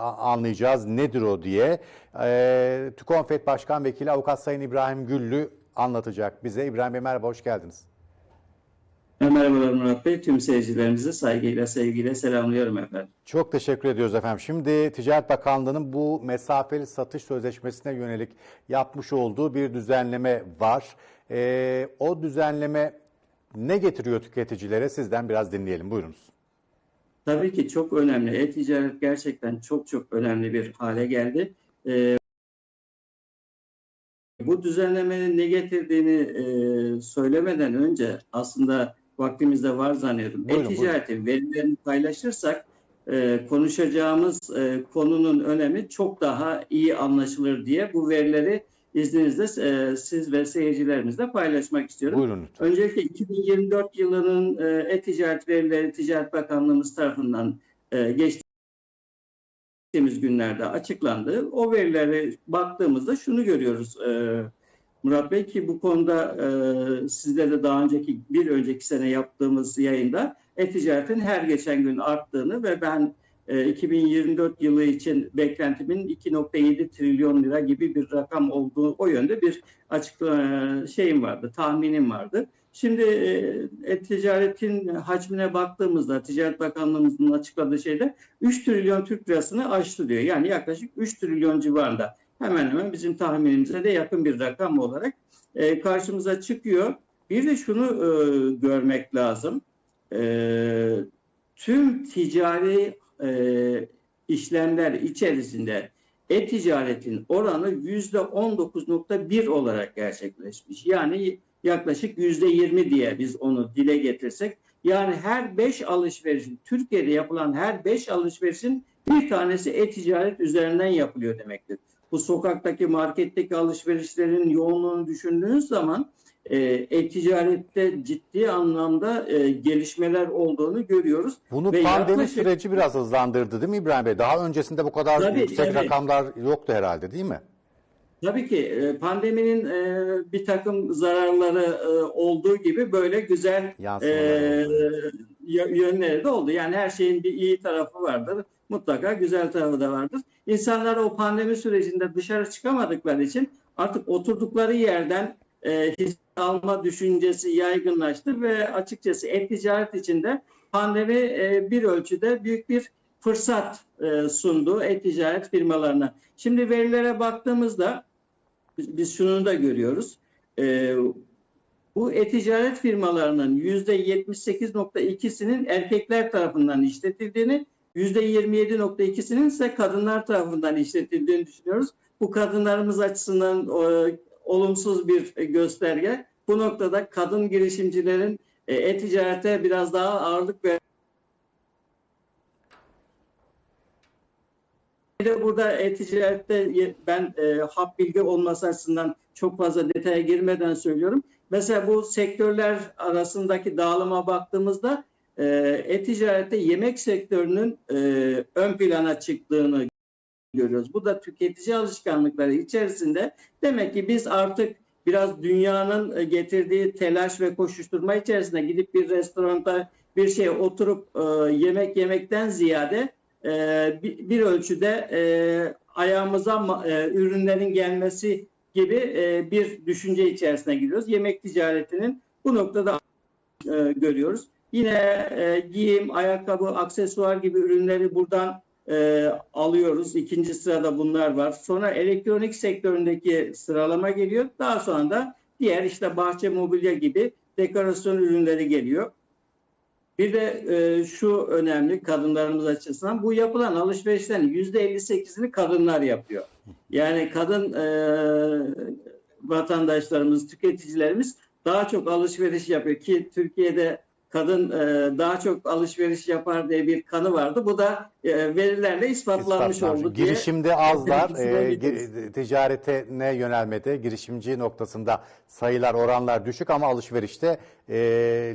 anlayacağız nedir o diye. E, TÜKONFET Başkan Vekili Avukat Sayın İbrahim Güllü anlatacak bize. İbrahim Bey merhaba, hoş geldiniz. Merhabalar Murat Bey. Tüm seyircilerimizi saygıyla, sevgiyle selamlıyorum efendim. Çok teşekkür ediyoruz efendim. Şimdi Ticaret Bakanlığı'nın bu mesafeli satış sözleşmesine yönelik yapmış olduğu bir düzenleme var. E, o düzenleme ne getiriyor tüketicilere? Sizden biraz dinleyelim. Buyurunuz. Tabii ki çok önemli. E-ticaret gerçekten çok çok önemli bir hale geldi. Ee, bu düzenlemenin ne getirdiğini e, söylemeden önce aslında vaktimizde var zannediyorum. E-ticaretin verilerini paylaşırsak e, konuşacağımız e, konunun önemi çok daha iyi anlaşılır diye bu verileri izninizle e, siz ve seyircilerimizle paylaşmak istiyorum. Buyurun lütfen. Öncelikle 2024 yılının e, e-ticaret verileri Ticaret Bakanlığımız tarafından e, geçtiğimiz günlerde açıklandı. O verilere baktığımızda şunu görüyoruz e, Murat Bey ki bu konuda e, sizle de daha önceki bir önceki sene yaptığımız yayında e-ticaretin her geçen gün arttığını ve ben 2024 yılı için beklentimin 2.7 trilyon lira gibi bir rakam olduğu o yönde bir açık e, şeyim vardı, tahminim vardı. Şimdi e, ticaretin hacmine baktığımızda Ticaret Bakanlığımızın açıkladığı şeyde 3 trilyon Türk lirasını aştı diyor. Yani yaklaşık 3 trilyon civarında. Hemen hemen bizim tahminimize de yakın bir rakam olarak e, karşımıza çıkıyor. Bir de şunu e, görmek lazım. E, tüm ticari e, işlemler içerisinde e-ticaretin oranı %19.1 olarak gerçekleşmiş. Yani yaklaşık %20 diye biz onu dile getirsek. Yani her 5 alışverişin, Türkiye'de yapılan her 5 alışverişin bir tanesi e-ticaret üzerinden yapılıyor demektir. Bu sokaktaki, marketteki alışverişlerin yoğunluğunu düşündüğünüz zaman e-ticarette ciddi anlamda e, gelişmeler olduğunu görüyoruz. Bunu Ve pandemi yaklaşık- süreci biraz hızlandırdı değil mi İbrahim Bey? Daha öncesinde bu kadar Tabii, yüksek evet. rakamlar yoktu herhalde değil mi? Tabii ki e, pandeminin e, bir takım zararları e, olduğu gibi böyle güzel e, Yansımalar y- yönleri de oldu. Yani her şeyin bir iyi tarafı vardır. Mutlaka güzel tarafı da vardır. İnsanlar o pandemi sürecinde dışarı çıkamadıkları için artık oturdukları yerden e, alma düşüncesi yaygınlaştı ve açıkçası e-ticaret içinde pandemi e, bir ölçüde büyük bir fırsat e, sundu e-ticaret firmalarına. Şimdi verilere baktığımızda biz, biz şunu da görüyoruz. E, bu e-ticaret firmalarının %78.2'sinin erkekler tarafından işletildiğini, %27.2'sinin ise kadınlar tarafından işletildiğini düşünüyoruz. Bu kadınlarımız açısından olumsuz bir gösterge. Bu noktada kadın girişimcilerin e, e-ticarete biraz daha ağırlık ver Bir de burada e-ticarette ben e, hap bilgi olması açısından çok fazla detaya girmeden söylüyorum. Mesela bu sektörler arasındaki dağılıma baktığımızda e, e-ticarette yemek sektörünün e, ön plana çıktığını görüyoruz. Bu da tüketici alışkanlıkları içerisinde demek ki biz artık biraz dünyanın e, getirdiği telaş ve koşuşturma içerisinde gidip bir restoranda bir şeye oturup e, yemek yemekten ziyade e, bir, ölçüde ayağımıza ürünlerin gelmesi gibi bir düşünce içerisine giriyoruz. Yemek ticaretinin bu noktada görüyoruz. Yine giyim, ayakkabı, aksesuar gibi ürünleri buradan e, alıyoruz. İkinci sırada bunlar var. Sonra elektronik sektöründeki sıralama geliyor. Daha sonra da diğer işte bahçe mobilya gibi dekorasyon ürünleri geliyor. Bir de e, şu önemli kadınlarımız açısından bu yapılan alışverişlerin %58'ini kadınlar yapıyor. Yani kadın e, vatandaşlarımız, tüketicilerimiz daha çok alışveriş yapıyor ki Türkiye'de kadın e, daha çok alışveriş yapar diye bir kanı vardı. Bu da e, verilerle ispatlanmış İspatlanmış. oldu diye. Girişimde azlar, e, getiririz. gi- ticarete ne yönelmede, girişimci noktasında sayılar, oranlar düşük ama alışverişte e,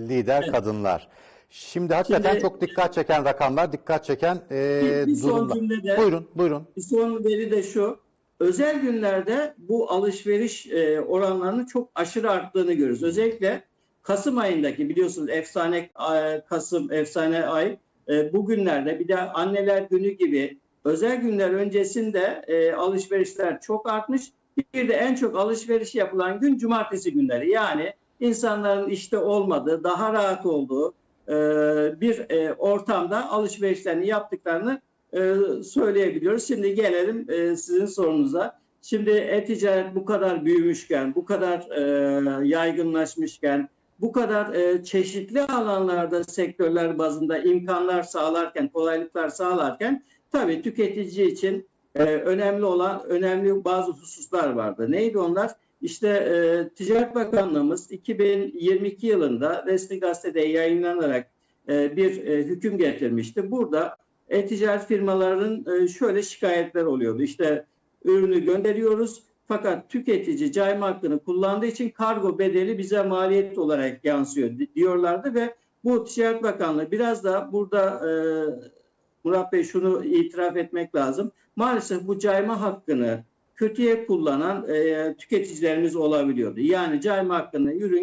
lider kadınlar. Şimdi hakikaten Şimdi- çok dikkat çeken rakamlar, dikkat çeken e, Bir- son durumlar. cümlede- Buyurun, buyurun. Bir son veri de şu. Özel günlerde bu alışveriş e, oranlarının çok aşırı arttığını görüyoruz. Özellikle Kasım ayındaki biliyorsunuz efsane e, Kasım efsane ay e, bugünlerde bir de anneler günü gibi özel günler öncesinde e, alışverişler çok artmış. Bir de en çok alışveriş yapılan gün cumartesi günleri. Yani insanların işte olmadığı, daha rahat olduğu bir ortamda alışverişlerini yaptıklarını söyleyebiliyoruz. Şimdi gelelim sizin sorunuza. Şimdi e-ticaret bu kadar büyümüşken, bu kadar yaygınlaşmışken, bu kadar e, çeşitli alanlarda sektörler bazında imkanlar sağlarken, kolaylıklar sağlarken tabii tüketici için e, önemli olan önemli bazı hususlar vardı. Neydi onlar? İşte e, Ticaret Bakanlığımız 2022 yılında resmi gazetede yayınlanarak e, bir e, hüküm getirmişti. Burada e-ticaret firmalarının e, şöyle şikayetler oluyordu. İşte ürünü gönderiyoruz fakat tüketici cayma hakkını kullandığı için kargo bedeli bize maliyet olarak yansıyor di- diyorlardı ve bu Ticaret Bakanlığı biraz da burada e, Murat Bey şunu itiraf etmek lazım. Maalesef bu cayma hakkını kötüye kullanan e, tüketicilerimiz olabiliyordu. Yani cayma hakkını ürün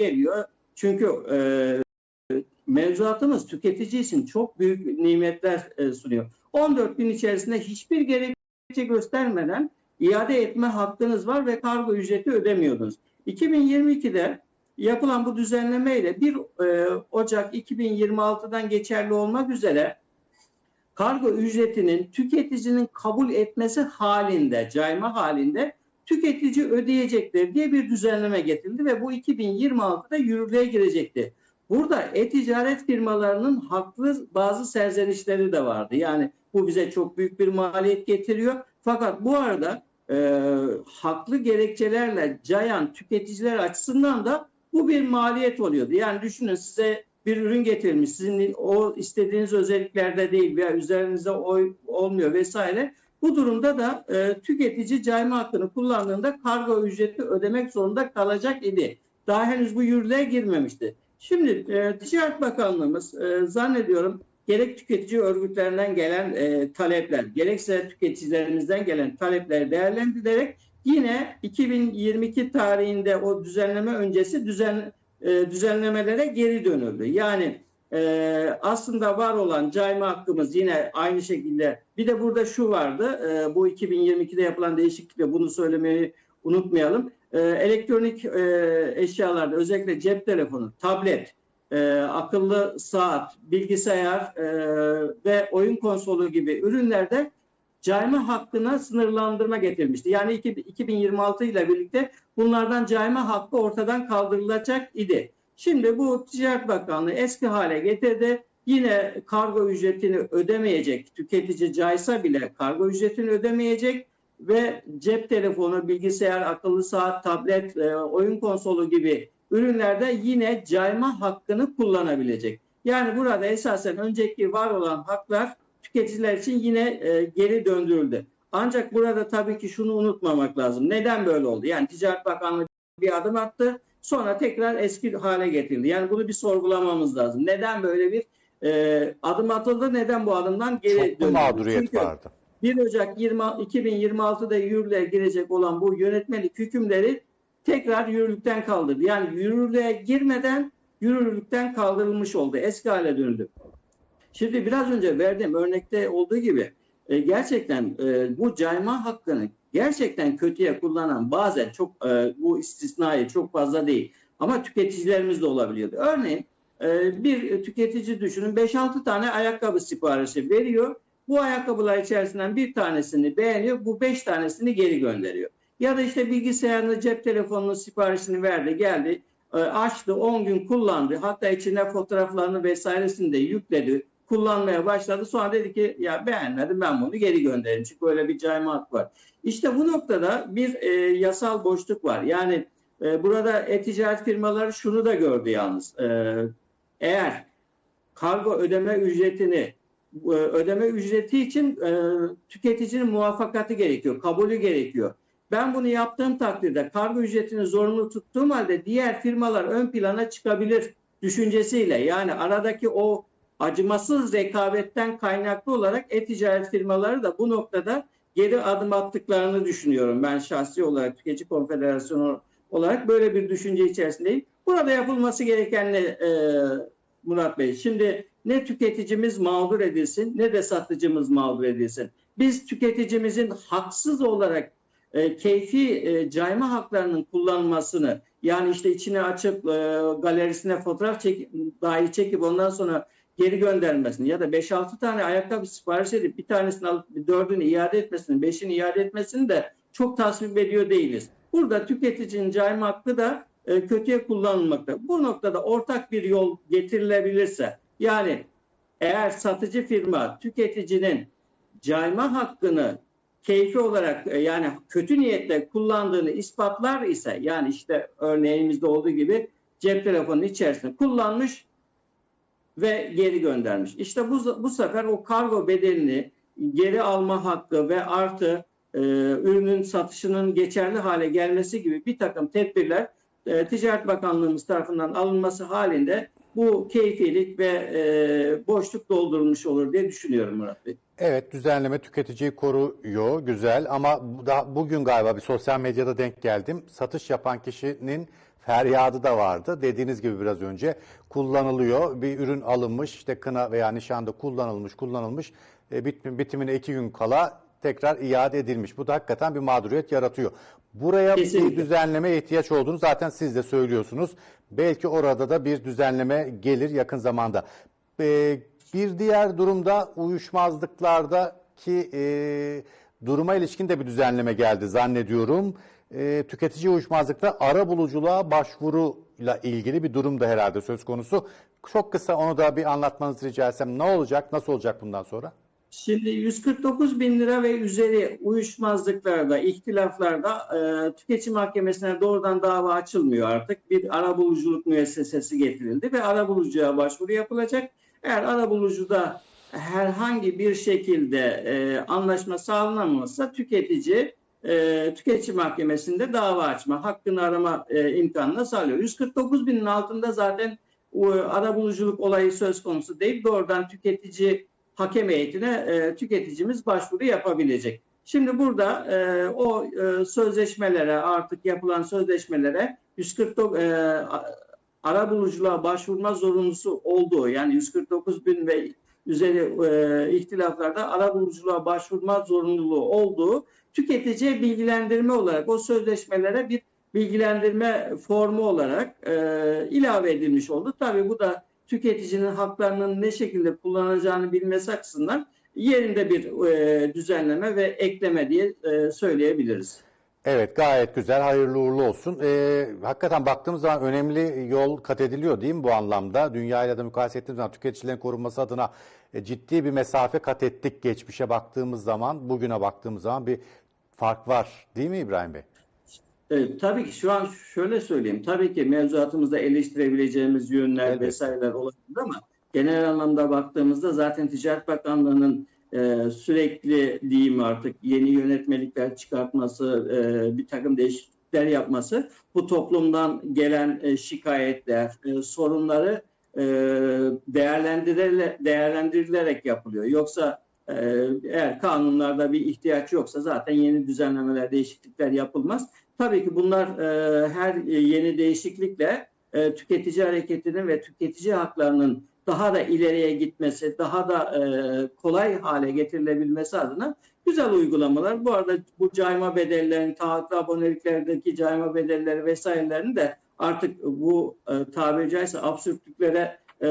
geliyor. Çünkü e, mevzuatımız tüketici için çok büyük nimetler e, sunuyor. 14 gün içerisinde hiçbir gerekçe göstermeden iade etme hakkınız var ve kargo ücreti ödemiyordunuz. 2022'de yapılan bu düzenlemeyle 1 e, Ocak 2026'dan geçerli olmak üzere kargo ücretinin tüketicinin kabul etmesi halinde, cayma halinde tüketici ödeyecektir diye bir düzenleme getirildi ve bu 2026'da yürürlüğe girecekti. Burada e-ticaret firmalarının haklı bazı serzenişleri de vardı. Yani bu bize çok büyük bir maliyet getiriyor. Fakat bu arada e, haklı gerekçelerle cayan tüketiciler açısından da bu bir maliyet oluyordu. Yani düşünün size bir ürün getirilmiş. Sizin o istediğiniz özelliklerde değil veya üzerinize oy olmuyor vesaire. Bu durumda da e, tüketici cayma hakkını kullandığında kargo ücreti ödemek zorunda kalacak idi. Daha henüz bu yürürlüğe girmemişti. Şimdi e, Ticaret Bakanlığımız e, zannediyorum gerek tüketici örgütlerinden gelen e, talepler, gerekse tüketicilerimizden gelen talepleri değerlendirilerek yine 2022 tarihinde o düzenleme öncesi düzen e, düzenlemelere geri dönüldü. Yani e, aslında var olan cayma hakkımız yine aynı şekilde bir de burada şu vardı e, bu 2022'de yapılan değişiklikle bunu söylemeyi unutmayalım. E, elektronik e, eşyalarda özellikle cep telefonu, tablet, e, akıllı saat, bilgisayar e, ve oyun konsolu gibi ürünlerde cayma hakkına sınırlandırma getirmişti. Yani iki- 2026 ile birlikte bunlardan cayma hakkı ortadan kaldırılacak idi. Şimdi bu Ticaret Bakanlığı eski hale getirdi. Yine kargo ücretini ödemeyecek, tüketici caysa bile kargo ücretini ödemeyecek ve cep telefonu, bilgisayar, akıllı saat, tablet, e, oyun konsolu gibi ürünlerde yine cayma hakkını kullanabilecek. Yani burada esasen önceki var olan haklar tüketiciler için yine e, geri döndürüldü. Ancak burada tabii ki şunu unutmamak lazım. Neden böyle oldu? Yani Ticaret Bakanlığı bir adım attı, sonra tekrar eski hale getirildi. Yani bunu bir sorgulamamız lazım. Neden böyle bir e, adım atıldı? Neden bu adımdan geri Çok döndürüldü? mu mağduriyet Çünkü vardı? 1 Ocak 20, 2026'da yürürlüğe girecek olan bu yönetmelik hükümleri tekrar yürürlükten kaldırdı. Yani yürürlüğe girmeden yürürlükten kaldırılmış oldu. Eski hale döndü. Şimdi biraz önce verdiğim örnekte olduğu gibi e, gerçekten e, bu cayma hakkını gerçekten kötüye kullanan bazen çok e, bu istisnai çok fazla değil ama tüketicilerimiz de olabiliyordu. Örneğin e, bir tüketici düşünün 5-6 tane ayakkabı siparişi veriyor. Bu ayakkabılar içerisinden bir tanesini beğeniyor, bu 5 tanesini geri gönderiyor. Ya da işte bilgisayarını, cep telefonunun siparişini verdi, geldi, e, açtı, 10 gün kullandı. Hatta içine fotoğraflarını vesairesini de yükledi kullanmaya başladı. Sonra dedi ki ya beğenmedim ben bunu geri gönderin. Çünkü öyle bir cayma hakkı var. İşte bu noktada bir e, yasal boşluk var. Yani e, burada e-ticaret firmaları şunu da gördü yalnız. E, eğer kargo ödeme ücretini e, ödeme ücreti için e, tüketicinin muvaffakatı gerekiyor, kabulü gerekiyor. Ben bunu yaptığım takdirde kargo ücretini zorunlu tuttuğum halde diğer firmalar ön plana çıkabilir düşüncesiyle yani aradaki o acımasız rekabetten kaynaklı olarak e-ticaret firmaları da bu noktada geri adım attıklarını düşünüyorum. Ben şahsi olarak Tüketici Konfederasyonu olarak böyle bir düşünce içerisindeyim. Burada yapılması gereken ne e, Murat Bey? Şimdi ne tüketicimiz mağdur edilsin ne de satıcımız mağdur edilsin. Biz tüketicimizin haksız olarak e, keyfi e, cayma haklarının kullanılmasını yani işte içine açıp e, galerisine fotoğraf çek, dahi çekip ondan sonra geri göndermesini ya da 5-6 tane ayakkabı sipariş edip bir tanesini alıp dördünü iade etmesini, beşini iade etmesini de çok tasvip ediyor değiliz. Burada tüketicinin cayma hakkı da e, kötüye kullanılmakta. Bu noktada ortak bir yol getirilebilirse yani eğer satıcı firma tüketicinin cayma hakkını keyfi olarak e, yani kötü niyetle kullandığını ispatlar ise yani işte örneğimizde olduğu gibi cep telefonunun içerisinde kullanmış ve geri göndermiş. İşte bu, bu sefer o kargo bedelini geri alma hakkı ve artı e, ürünün satışının geçerli hale gelmesi gibi bir takım tedbirler e, Ticaret Bakanlığımız tarafından alınması halinde bu keyfilik ve e, boşluk doldurulmuş olur diye düşünüyorum Murat Bey. Evet düzenleme tüketiciyi koruyor güzel ama daha bugün galiba bir sosyal medyada denk geldim. Satış yapan kişinin feryadı da vardı. Dediğiniz gibi biraz önce kullanılıyor. Bir ürün alınmış işte kına veya nişanda kullanılmış kullanılmış e, bit- bitimine iki gün kala tekrar iade edilmiş. Bu da hakikaten bir mağduriyet yaratıyor. Buraya bir Kesinlikle. düzenleme ihtiyaç olduğunu zaten siz de söylüyorsunuz. Belki orada da bir düzenleme gelir yakın zamanda. Ee, bir diğer durumda uyuşmazlıklardaki e, duruma ilişkin de bir düzenleme geldi zannediyorum. E, tüketici uyuşmazlıkta ara buluculuğa başvuruyla ilgili bir durum da herhalde söz konusu. Çok kısa onu da bir anlatmanızı rica etsem ne olacak, nasıl olacak bundan sonra? Şimdi 149 bin lira ve üzeri uyuşmazlıklarda, ihtilaflarda e, tüketici mahkemesine doğrudan dava açılmıyor artık. Bir arabuluculuk müessesesi getirildi ve arabulucuya başvuru yapılacak. Eğer arabulucuda herhangi bir şekilde e, anlaşma sağlanamazsa tüketici e, tüketici mahkemesinde dava açma, hakkını arama e, imkanına sağlıyor. 149 binin altında zaten o arabuluculuk olayı söz konusu değil. Doğrudan tüketici hakem heyetine e, tüketicimiz başvuru yapabilecek. Şimdi burada e, o e, sözleşmelere artık yapılan sözleşmelere 149 e, arabuluculuğa başvurma zorunlusu olduğu yani 149 bin ve üzeri e, ihtilaflarda arabuluculuğa başvurma zorunluluğu olduğu tüketiciye bilgilendirme olarak o sözleşmelere bir bilgilendirme formu olarak e, ilave edilmiş oldu. Tabii bu da tüketicinin haklarının ne şekilde kullanacağını bilmesi açısından yerinde bir e, düzenleme ve ekleme diye e, söyleyebiliriz. Evet gayet güzel, hayırlı uğurlu olsun. Ee, hakikaten baktığımız zaman önemli yol kat ediliyor değil mi bu anlamda? Dünyayla da mukayese ettiğimiz zaman tüketicilerin korunması adına e, ciddi bir mesafe kat ettik geçmişe baktığımız zaman, bugüne baktığımız zaman bir fark var değil mi İbrahim Bey? E, tabii ki şu an şöyle söyleyeyim. Tabii ki mevzuatımızda eleştirebileceğimiz yönler Elbette. vesaireler olabilir ama genel anlamda baktığımızda zaten Ticaret Bakanlığı'nın e, sürekli diyeyim artık yeni yönetmelikler çıkartması, e, bir takım değişiklikler yapması bu toplumdan gelen e, şikayetler, e, sorunları e, değerlendirilerek, değerlendirilerek yapılıyor. Yoksa e, eğer kanunlarda bir ihtiyaç yoksa zaten yeni düzenlemeler, değişiklikler yapılmaz. Tabii ki bunlar e, her yeni değişiklikle e, tüketici hareketinin ve tüketici haklarının daha da ileriye gitmesi, daha da e, kolay hale getirilebilmesi adına güzel uygulamalar. Bu arada bu cayma bedellerini, taahhütlü aboneliklerdeki cayma bedelleri vesairelerini de artık bu e, tabiri caizse absürtlüklere e,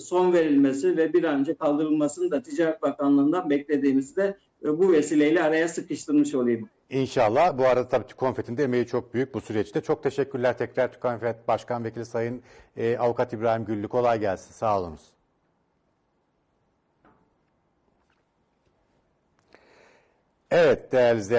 son verilmesi ve bir an önce kaldırılmasını da Ticaret Bakanlığı'ndan beklediğimizi de bu vesileyle araya sıkıştırmış olayım. İnşallah. Bu arada tabii TÜKONFET'in de emeği çok büyük bu süreçte. Çok teşekkürler tekrar TÜKONFET Başkan Vekili Sayın e, Avukat İbrahim Güllü. Kolay gelsin. Sağ olunuz. Evet değerli izleyenler.